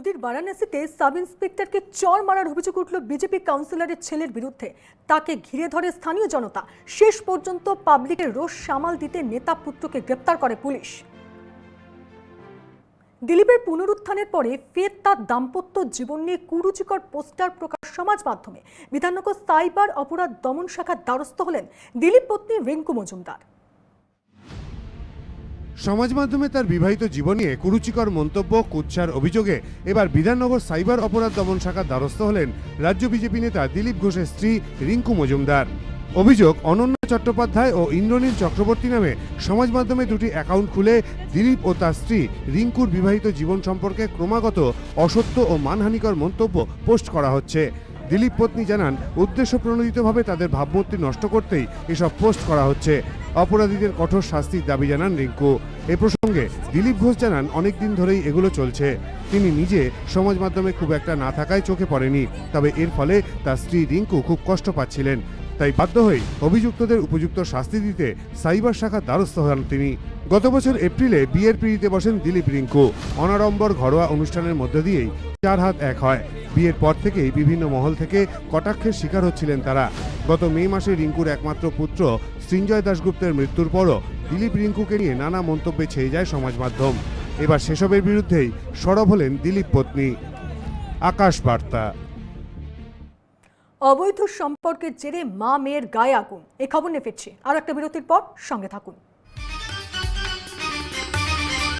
মোদির বারাণসীতে সাব ইন্সপেক্টরকে চর মারার অভিযোগ উঠল বিজেপি কাউন্সিলরের ছেলের বিরুদ্ধে। তাকে ঘিরে ধরে স্থানীয় জনতা। শেষ পর্যন্ত পাবলিকের রোষ সামাল দিতে নেতা পুত্রকে গ্রেপ্তার করে পুলিশ। দিলীপের পুনরুত্থানের পরে ফের তার দাম্পত্য জীবন নিয়ে কুরুচিকর পোস্টার প্রকাশ সমাজ মাধ্যমে। বিধাননগর সাইবার অপরাধ দমন শাখার দ্বারস্থ হলেন দিলীপ পত্নী রিঙ্কু মজুমদার। সমাজ মাধ্যমে তার বিবাহিত জীবন নিয়ে কুরুচিকর মন্তব্য, কুৎসার অভিযোগে এবার বিধাননগর সাইবার অপরাধ দমন শাখার দ্বারস্থ হলেন রাজ্য বিজেপি নেতা দিলীপ ঘোষের স্ত্রী রিঙ্কু মজুমদার। অভিযোগ, অনন্যা চট্টোপাধ্যায় ও ইন্দ্রনীল চক্রবর্তী নামে সমাজ মাধ্যমে দুটি অ্যাকাউন্ট খুলে দিলীপ ও তার স্ত্রী রিঙ্কুর বিবাহিত জীবন সম্পর্কে ক্রমাগত অসত্য ও মানহানিকর মন্তব্য পোস্ট করা হচ্ছে। দিলীপ পত্নী জানান, উদ্দেশ্য প্রণোদিতভাবে তাদের ভাবমূর্তি নষ্ট করতেই এসব পোস্ট করা হচ্ছে। অপরাধীদের কঠোর শাস্তির দাবি জানান রিঙ্কু। এ প্রসঙ্গে দিলীপ ঘোষ জানান অনেক দিন ধরেই এগুলো চলছে। তিনি নিজে সমাজ মাধ্যমে খুব একটা না থাকায় চোখে পড়েনি, তবে এর ফলে তার স্ত্রী রিঙ্কু খুব কষ্ট পাচ্ছিলেন। তাই বাধ্য হয়ে অভিযুক্তদের উপযুক্ত শাস্তি দিতে সাইবার শাখার দ্বারস্থ হন তিনি। গত বছর এপ্রিলে বিয়ের পিড়িতে বসেন দিলীপ রিঙ্কু। অনাড়ম্বর ঘরোয়া অনুষ্ঠানের মধ্য দিয়েই চার হাত এক হয়। বিয়ের পর থেকেই বিভিন্ন মহল থেকে কটাক্ষের শিকার হচ্ছিলেন তারা। গত মে মাসে রিঙ্কুর একমাত্র পুত্র সৃঞ্জয় দাশগুপ্তের মৃত্যুর পরও দিলীপ রিঙ্কুকে নিয়ে নানা মন্তব্যে ছেয়ে যায় সমাজ মাধ্যম। এবার সেসবের বিরুদ্ধেই সরব হলেন দিলীপ পত্নী। আকাশ বার্তা। অবৈধ সম্পর্কের জেরে মা মেয়ের গায়ে আগুন। এ খবর নিয়ে ফিরছি। আর একটা বিরতির পর সঙ্গে থাকুন।